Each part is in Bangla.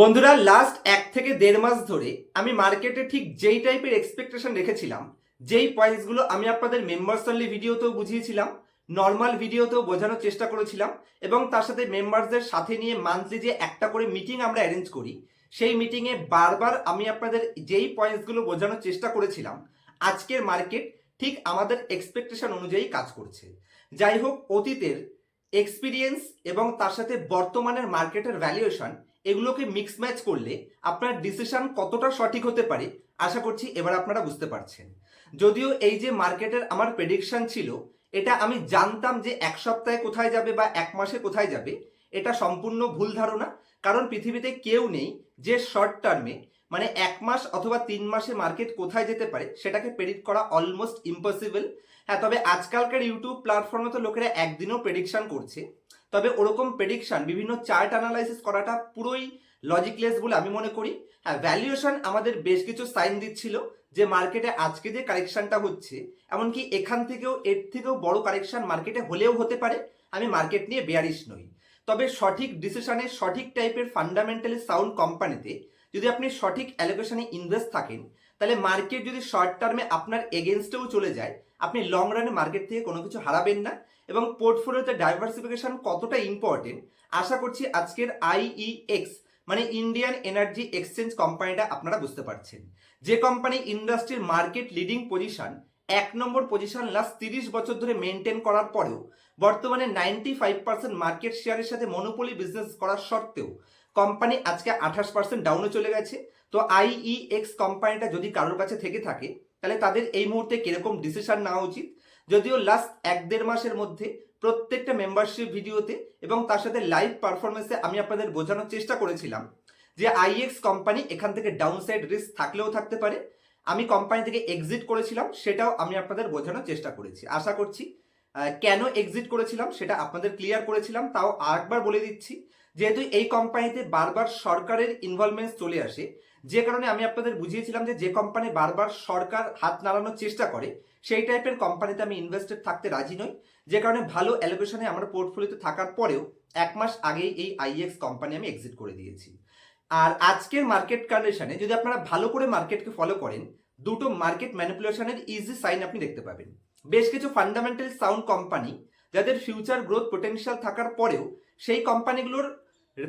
বন্ধুরা লাস্ট এক থেকে দেড় মাস ধরে আমি মার্কেটে ঠিক যেই টাইপের এক্সপেকটেশন রেখেছিলাম, যেই পয়েন্টসগুলো আমি আপনাদের মেম্বার্স অনলি ভিডিওতেও বুঝিয়েছিলাম নর্মাল ভিডিওতেও বোঝানোর চেষ্টা করেছিলাম এবং তার সাথে মেম্বারসদের সাথে নিয়ে মান্থলি যে একটা করে মিটিং আমরা অ্যারেঞ্জ করি, সেই মিটিংয়ে বারবার আমি আপনাদের যেই পয়েন্টসগুলো বোঝানোর চেষ্টা করেছিলাম, আজকের মার্কেট ঠিক আমাদের এক্সপেকটেশন অনুযায়ী কাজ করছে। যাই হোক, অতীতের এক্সপিরিয়েন্স এবং তার সাথে বর্তমানের মার্কেটের ভ্যালুয়েশন এগুলোকে মিক্স ম্যাচ করলে আপনার ডিসিশন কতটা সঠিক হতে পারে, আশা করছি এবার আপনারা বুঝতে পারছেন। যদিও এই যে মার্কেটের আমার প্রেডিকশন ছিল, এটা আমি জানতাম যে এক সপ্তাহে কোথায় যাবে বা এক মাসে কোথায় যাবে, এটা সম্পূর্ণ ভুল ধারণা। কারণ পৃথিবীতে কেউ নেই যে শর্ট টার্মে মানে এক মাস অথবা তিন মাসে মার্কেট কোথায় যেতে পারে, সেটাকে প্রেডিক্ট করা অলমোস্ট ইম্পসিবল হ্যাঁ তবে আজকালকার ইউটিউব প্ল্যাটফর্মে তো লোকেরা একদিনও প্রেডিকশন করছে। তবে ওরকম প্রেডিকশন বিভিন্ন চার্ট অ্যানালাইসিস করাটা পুরোই লজিকলেস বলে আমি মনে করি। হ্যাঁ ভ্যালুয়েশন আমাদের বেশ কিছু সাইন দিচ্ছিল যে মার্কেটে আজকে যে কারেকশনটা হচ্ছে, এমনকি এখান থেকেও, এর থেকেও বড় কারেকশন মার্কেটে হলেও হতে পারে, আমি মার্কেট নিয়ে বেয়ারিশ নই। তবে সঠিক ডিসিশনে সঠিক টাইপের ফান্ডামেন্টালি সাউন্ড কোম্পানিতে যদি আপনি সঠিক অ্যালোকেশনে ইনভেস্ট থাকেন, তাহলে মার্কেট যদি শর্ট টার্মে আপনার এগেনস্টেও চলে যায়, আপনি লং রানে মার্কেট থেকে কোনো কিছু হারাবেন না। এবং পোর্টফোলিওতে ডাইভার্সিফিকেশন কতটা ইম্পর্টেন্ট আশা করছি আজকের আইইএক্স মানে ইন্ডিয়ান এনার্জি এক্সচেঞ্জ কোম্পানিটা আপনারা বুঝতে পারছেন। যে কোম্পানি ইন্ডাস্ট্রির মার্কেট লিডিং পজিশন এক নম্বর পজিশন লাস্ট তিরিশ বছর ধরে মেনটেন করার পরেও, বর্তমানে নাইনটি ফাইভ পার্সেন্ট মার্কেট শেয়ারের সাথে মনোপলি বিজনেস করার সত্ত্বেও কোম্পানি আজকে আঠাশ পার্সেন্ট ডাউনে চলে গেছে। তো আইইএক্স কোম্পানিটা যদি কারোর কাছে থেকে থাকে, তাহলে তাদের এই মুহূর্তে কীরকম ডিসিশন নেওয়া উচিত? যদিও লাস্ট এক দেড় মাসের মধ্যে প্রত্যেকটা মেম্বারশিপ ভিডিওতে এবং তার সাথে লাইভ পারফরমেন্সে আমি আপনাদের বোঝানোর চেষ্টা করেছিলাম যে আইএক্স কোম্পানি এখান থেকে ডাউন সাইড রিস্ক থাকলেও থাকতে পারে। আমি কোম্পানি থেকে এক্সিট করেছিলাম, সেটাও আমি আপনাদের বোঝানোর চেষ্টা করেছি। আশা করছি কেন এক্সিট করেছিলাম সেটা আপনাদের ক্লিয়ার করেছিলাম, তাও আরেকবার বলে দিচ্ছি। যেহেতু এই কোম্পানিতে বারবার সরকারের ইনভলভমেন্ট চলে আসে যে কারণে আমি আপনাদের বুঝিয়েছিলাম যে যে কোম্পানি বারবার সরকার হাত নাড়ানোর চেষ্টা করে, সেই টাইপের কোম্পানিতে আমি ইনভেস্টেড থাকতে রাজি নই। যে কারণে ভালো অ্যালোকেশনে আমার পোর্টফোলিওতে থাকার পরেও এক মাস আগেই এই আইএক্স কোম্পানি আমি এক্সিট করে দিয়েছি। আর আজকের মার্কেট কন্ডিশনে যদি আপনারা ভালো করে মার্কেটকে ফলো করেন, দুটো মার্কেট ম্যানিপুলেশনের ইজি সাইন আপনি দেখতে পাবেন। বেশ কিছু ফান্ডামেন্টাল সাউন্ড কোম্পানি যাদের ফিউচার গ্রোথ পোটেনশিয়াল থাকার পরেও, সেই কোম্পানিগুলোর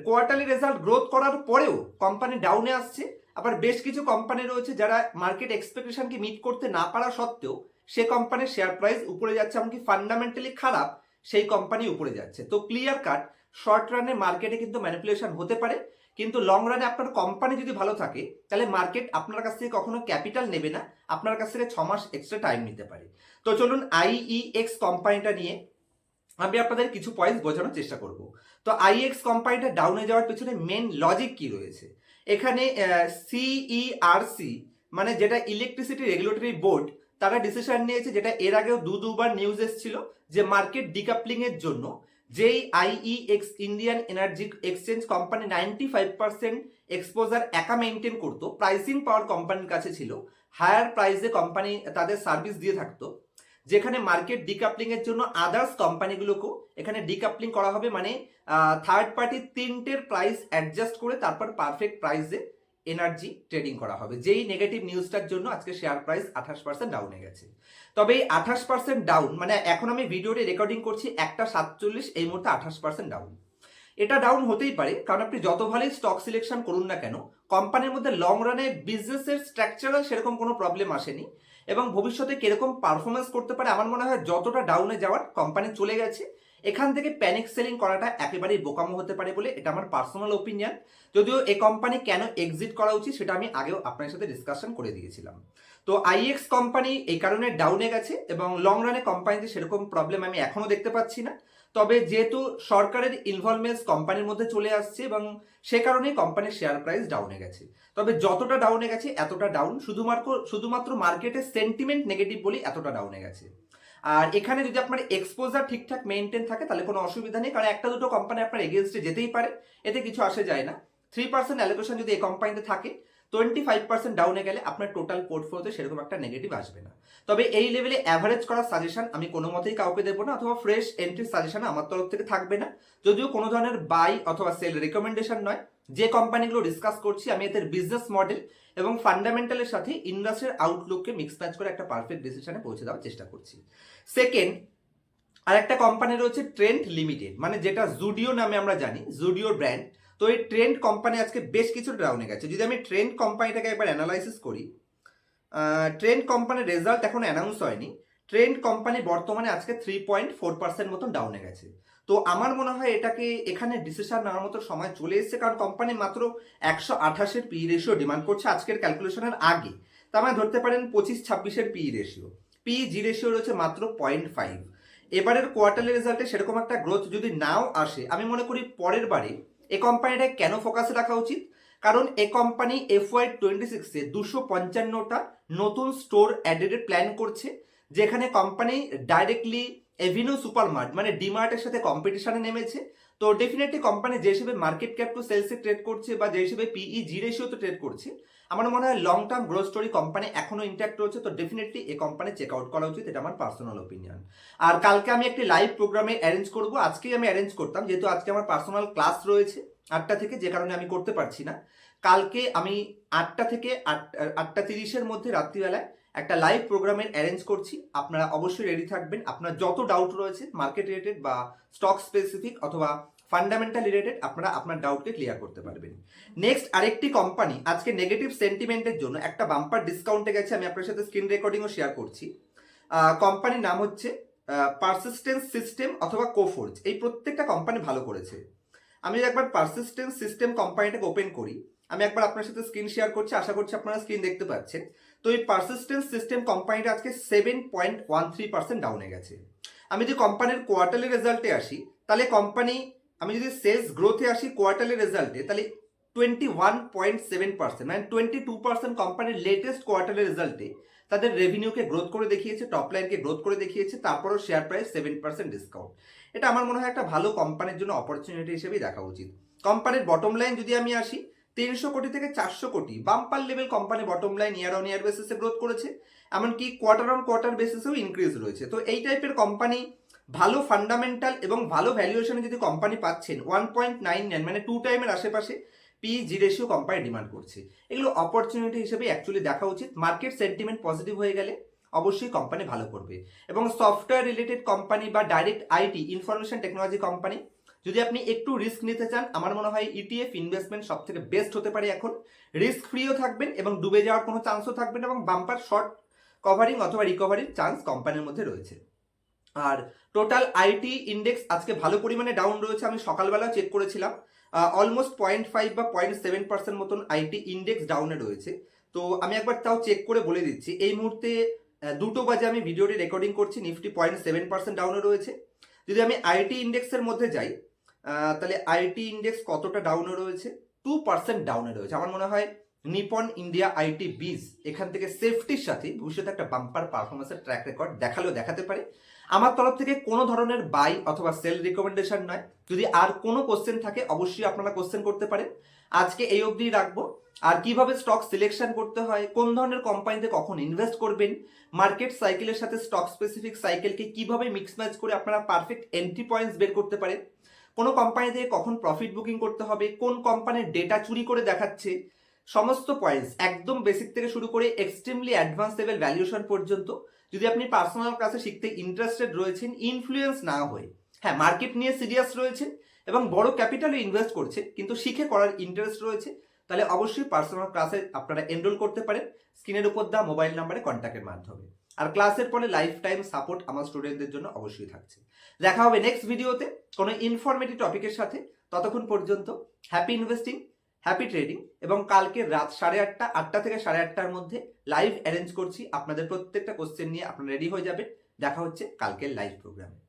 কোয়ার্টারলি রেজাল্ট গ্রোথ করার পরেও কোম্পানি ডাউনে আসছে। আবার বেশ কিছু কোম্পানি রয়েছে যারা মার্কেট এক্সপেকটেশনকে মিট করতে না পারা সত্ত্বেও সে কোম্পানির শেয়ার প্রাইস উপরে যাচ্ছে, এমনকি ফান্ডামেন্টালি খারাপ সেই কোম্পানি উপরে যাচ্ছে। তো ক্লিয়ার কাট শর্ট রানে মার্কেটে কিন্তু ম্যানিপুলেশন হতে পারে, কিন্তু লং রানে আপনার কোম্পানি যদি ভালো থাকে, তাহলে মার্কেট আপনার কাছ থেকে কখনো ক্যাপিটাল নেবে না, আপনার কাছ থেকে ছ মাস এক্সট্রা টাইম নিতে পারে। তো চলুন আইইএক্স কোম্পানিটা নিয়ে আমি আপনাদের কিছু পয়েন্ট বোঝানোর চেষ্টা করব। তো আইএক্স কোম্পানিটা ডাউনে যাওয়ার পেছনে মেন লজিক কি রয়েছে? এখানে সিইআরসি মানে যেটা ইলেকট্রিসিটি রেগুলেটরি বোর্ড তারা ডিসিশন নিয়েছে যেটা এর আগেও দু দুবার নিউজ এসেছিল যে মার্কেট ডিকাপলিং এর জন্য যেই IEX Indian energy exchange company ninety five percent exposure একা মেনটেন করতো প্রাইসিং পাওয়ার কোম্পানির কাছে ছিল হায়ার প্রাইসে কোম্পানি তাদের সার্ভিস দিয়ে থাকতো যেখানে মার্কেট ডিকাপলিং এর জন্য আদার্স কোম্পানিগুলোকেও এখানে ডিকাপলিং করা হবে মানে থার্ড পার্টি তিনটের প্রাইস অ্যাডজাস্ট করে তারপর পারফেক্ট প্রাইসে এনার্জি ট্রেডিং করা হবে। যেই নেগেটিভ নিউজটার জন্য আজকে শেয়ার প্রাইস আঠাশ পার্সেন্ট ডাউনে গেছে। তবে এই আঠাশ পার্সেন্ট ডাউন মানে এখন আমি ভিডিওটি রেকর্ডিং করছি একটা সাতচল্লিশ, এই মুহূর্তে আঠাশ পার্সেন্ট ডাউন এটা ডাউন হতেই পারে, কারণ আপনি যত ভালোই স্টক সিলেকশন করুন না কেন কোম্পানির মধ্যে লং রানে বিজনেসের স্ট্রাকচারাল সেরকম কোনো প্রবলেম আসেনি। এবং ভবিষ্যতে কীরকম পারফরমেন্স করতে পারে আমার মনে হয় যতটা ডাউনে যাওয়ার কোম্পানি চলে গেছে, এখান থেকে প্যানিক সেলিং করাটা একেবারেই বোকামো হতে পারে বলে এটা আমার পার্সোনাল ওপিনিয়ন যদিও এ কোম্পানি কেন এক্সিট করা উচিত সেটা আমি আগেও আপনার সাথে ডিসকাশন করে দিয়েছিলাম। তো আইএক্স কোম্পানি এই কারণে ডাউনে গেছে এবং লং রানে কোম্পানিতে সেরকম প্রবলেম আমি এখনও দেখতে পাচ্ছি না। তবে যেহেতু সরকারের ইনভলভমেন্টস কোম্পানির মধ্যে চলে আসছে এবং সে কারণেই কোম্পানির শেয়ার প্রাইস ডাউনে গেছে। তবে যতটা ডাউনে গেছে, এতটা ডাউন শুধুমাত্র শুধুমাত্র মার্কেটের সেন্টিমেন্ট নেগেটিভ বলে এতটা ডাউনে গেছে। আর এখানে যদি আপনার এক্সপোজার ঠিকঠাক মেনটেন থাকে, তাহলে কোনো অসুবিধা নেই। কারণ একটা দুটো কোম্পানি আপনার এগেনস্টে যেতেই পারে। এতে কিছু আসে যায় না। থ্রি পার্সেন্ট অ্যালোকেশন যদি এই কোম্পানিতে থাকে টোয়েন্টি ফাইভ পার্সেন্ট ডাউনে গেলে আপনার টোটাল পোর্টফোলিওতে সেরকম একটা নেগেটিভ আসবে না। তবে এই লেভেলে অ্যাভারেজ করার সাজেশন আমি কোনো মতেই কাউকে দেবো না, অথবা ফ্রেশ এন্ট্রি সাজেশন আমার তরফ থেকে থাকবে না। যদিও কোনো ধরনের বাই অথবা সেল রেকমেন্ডেশন নয়, যে কোম্পানিগুলো ডিসকাস করছি আমি এদের বিজনেস মডেল এবং ফান্ডামেন্টালের সাথে ইন্ডাস্ট্রির আউটলুককে মিক্স ম্যাচ করে একটা পারফেক্ট ডিসিশনে পৌঁছে দেওয়ার চেষ্টা করছি। সেকেন্ড আর একটা কোম্পানি রয়েছে ট্রেন্ড লিমিটেড মানে যেটা জুডিও নামে আমরা জানি জুডিওর ব্র্যান্ড তো এই ট্রেন্ড কোম্পানি আজকে বেশ কিছু ডাউনে গেছে। যদি আমি ট্রেন্ড কোম্পানিটাকে একবার অ্যানালাইসিস করি ট্রেন্ড কোম্পানির রেজাল্ট এখন অ্যানাউন্স হয়নি। ট্রেন্ড কোম্পানি বর্তমানে আজকে থ্রি পয়েন্ট ফোর পার্সেন্ট মতন ডাউনে গেছে। তো আমার মনে হয় এটাকে এখানে ডিসিশন নেওয়ার মতো সময় চলে এসেছে, কারণ কোম্পানি মাত্র একশো আঠাশের পি রেশিও ডিমান্ড করছে আজকের ক্যালকুলেশনের আগে। তার মানে ধরতে পারেন পঁচিশ ছাব্বিশের P ratio P G ratio রয়েছে মাত্র পয়েন্ট ফাইভ এবারের কোয়ার্টারলি রেজাল্টে সেরকম একটা গ্রোথ যদি নাও আসে, আমি মনে করি পরের বারে এই কোম্পানিটা কেন ফোকাসে রাখা উচিত? কারণ এ কোম্পানি এফ ওয়াই টোয়েন্টি সিক্সে দুশো পঞ্চান্নটা নতুন স্টোর অ্যাডেডের প্ল্যান করছে, যেখানে কোম্পানি ডাইরেক্টলি এভিনিউ সুপারমার্ট মানে ডিমার্টের সাথে কম্পিটিশনে নেমেছে। তো ডেফিনেটলি কোম্পানি যে হিসেবে মার্কেট ক্যাপ টু সেলসে ট্রেড করছে বা যে হিসেবে পিই জি রেশিওতে ট্রেড করছে, আমার মনে হয় long term growth story company এখনও ইন্ট্যাক্ট রয়েছে, তো ডেফিনেটলি এই কোম্পানি চেক আউট করা উচিত, এটা আমার পার্সোনাল ওপিনিয়ন আর কালকে আমি একটি লাইভ প্রোগ্রামে অ্যারেঞ্জ করব, আজকেই আমি অ্যারেঞ্জ করতাম, যেহেতু আজকে আমার পার্সোনাল ক্লাস রয়েছে, আটটা থেকে যে কারণে আমি করতে পারছি না। কালকে আমি আটটা থেকে আট, আটটা তিরিশের মধ্যে রাত্রিবেলায় একটা লাইভ প্রোগ্রামের অ্যারেঞ্জ করছি। আপনারা অবশ্যই রেডি থাকবেন। আপনার যত ডাউট রয়েছে মার্কেট রিলেটেড বা স্টক স্পেসিফিক অথবা ফান্ডামেন্টাল রিলেটেড আপনারা আপনার ডাউটকে ক্লিয়ার করতে পারবেন। নেক্সট আরেকটি কোম্পানি আজকে নেগেটিভ সেন্টিমেন্টের জন্য একটা বাম্পার ডিসকাউন্টে গেছে, আমি আপনার সাথে স্ক্রিন রেকর্ডিংও শেয়ার করছি। কোম্পানির নাম হচ্ছে পারসিস্টেন্স সিস্টেম অথবা কোফোর্জ এই প্রত্যেকটা কোম্পানি ভালো করেছে। আমি একবার পারসিস্টেন্স সিস্টেম কোম্পানিটাকে ওপেন করি। আমি একবার আপনার সাথে স্ক্রিন শেয়ার করছি, আশা করছি আপনারা স্ক্রিন দেখতে পাচ্ছেন। তো এই পারসিস্টেন্স সিস্টেম কোম্পানিটা আজকে seven point one three percent ডাউনে গেছে। আমি যদি কোম্পানির কোয়ার্টারলি রেজাল্টে আসি, তাহলে কোম্পানি আমি যদি সেলস গ্রোথে আসি কোয়ার্টারলি রেজাল্টে তাহলে twenty one point seven percent মানে টোয়েন্টি টু পার্সেন্ট কোম্পানির লেটেস্ট কোয়ার্টারলি রেজাল্টে তাদের রেভিনিউকে গ্রোথ করে দেখিয়েছে টপ লাইনকে গ্রোথ করে দেখিয়েছে, তারপরও share price seven percent discount এটা আমার মনে হয় একটা ভালো কোম্পানির জন্য অপরচুনিটি হিসেবেই দেখা উচিত। কোম্পানির বটম লাইন যদি আমি আসি তিনশো কোটি থেকে চারশো কোটি। Bumper level company bottom line year on year বেসিসে গ্রোথ করেছে, এমনকি কোয়ার্টার অন কোয়ার্টার বেসিসেও ইনক্রিজ রয়েছে। তো এই টাইপের কোম্পানি ভালো ফান্ডামেন্টাল এবং ভালো ভ্যালুয়েশনে যদি কোম্পানি পাচ্ছেন ওয়ান পয়েন্ট নাইন নাইন মানে টু টাইমের আশেপাশে P G ratio company demand করছে। এগুলো অপরচুনিটি হিসেবে অ্যাকচুয়ালি দেখা উচিত। মার্কেট সেন্টিমেন্ট পজিটিভ হয়ে গেলে অবশ্যই কোম্পানি ভালো করবে। এবং সফটওয়্যার রিলেটেড কোম্পানি বা direct IT information technology company যদি আপনি একটু রিস্ক নিতে চান, আমার মনে হয় ইটিএফ ইনভেস্টমেন্ট সব থেকে বেস্ট হতে পারে এখন। রিস্ক ফ্রিও থাকবেন এবং ডুবে যাওয়ার কোনো চান্সও থাকবে না এবং বাম্পার শর্ট কভারিং অথবা রিকভারির চান্স কোম্পানির মধ্যে রয়েছে। আর টোটাল আইটি ইন্ডেক্স আজকে ভালো পরিমাণে ডাউন রয়েছে, আমি সকালবেলা চেক করেছিলাম। অলমোস্ট পয়েন্ট ফাইভ বা পয়েন্ট সেভেন পার্সেন্ট মতন আইটি ইন্ডেক্স ডাউনে রয়েছে। তো আমি একবার তাও চেক করে বলে দিচ্ছি, এই মুহূর্তে দুটো বাজে আমি ভিডিওটি রেকর্ডিং করছি নিফটি পয়েন্ট সেভেন পার্সেন্ট ডাউনে রয়েছে। যদি আমি আইটি ইন্ডেক্সের মধ্যে যাই তাহলে আইটি ইন্ডেক্স কতটা ডাউনে রয়েছে? টু পার্সেন্ট ডাউনে রয়েছে। আমার মনে হয় নিপন ইন্ডিয়া আইটি বিজ এখান থেকে সেফটির সাথে ভবিষ্যতে একটা বাম্পার পারফরমেন্সের ট্র্যাক রেকর্ড দেখালেও দেখাতে পারে। আমার তরফ থেকে কোনো ধরনের বাই অথবা সেল রিকমেন্ডেশন নয়। যদি আর কোনো কোশ্চেন থাকে, অবশ্যই আপনারা কোশ্চেন করতে পারেন। আজকে এই অবধি রাখব। আর কীভাবে স্টক সিলেকশন করতে হয়, কোন ধরনের কোম্পানিতে কখন ইনভেস্ট করবেন মার্কেট সাইকেলের সাথে স্টক স্পেসিফিক সাইকেলকে কীভাবে মিক্স ম্যাচ করে আপনারা পারফেক্ট এন্ট্রি পয়েন্টস বের করতে পারেন কোন কোম্পানি থেকে কখন প্রফিট বুকিং করতে হবে, কোন কোম্পানির ডেটা চুরি করে দেখাচ্ছে, সমস্ত পয়েন্টস একদম বেসিক থেকে শুরু করে এক্সট্রিমলি অ্যাডভান্স লেভেল ভ্যালুয়েশন পর্যন্ত যদি আপনি পার্সোনাল ক্লাসে শিখতে ইন্টারেস্টেড রয়েছেন ইনফ্লুয়েন্স না হয়ে হ্যাঁ মার্কেট নিয়ে সিরিয়াস রয়েছে এবং বড় ক্যাপিটালে ইনভেস্ট করছে, কিন্তু শিখে করার ইন্টারেস্ট রয়েছে, তাহলে অবশ্যই পার্সোনাল ক্লাসে আপনারা এনরোল করতে পারেন। স্ক্রিনের উপর দেওয়া মোবাইল নাম্বারে কন্ট্যাক্টের মাধ্যমে। আর ক্লাসের পরে লাইফ টাইম সাপোর্ট আমার স্টুডেন্টদের জন্য অবশ্যই থাকছে। দেখা হবে নেক্সট ভিডিওতে কোনো ইনফরমেটিভ টপিকের সাথে। ততক্ষণ পর্যন্ত হ্যাপি ইনভেস্টিং হ্যাপি ট্রেডিং এবং কালকে রাত সাড়ে আটটা আটটা থেকে সাড়ে আটটার মধ্যে লাইভ অ্যারেঞ্জ করছি। আপনাদের প্রত্যেকটা কোশ্চেন নিয়ে আপনারা রেডি হয়ে যাবেন। দেখা হচ্ছে কালকের লাইভ প্রোগ্রামে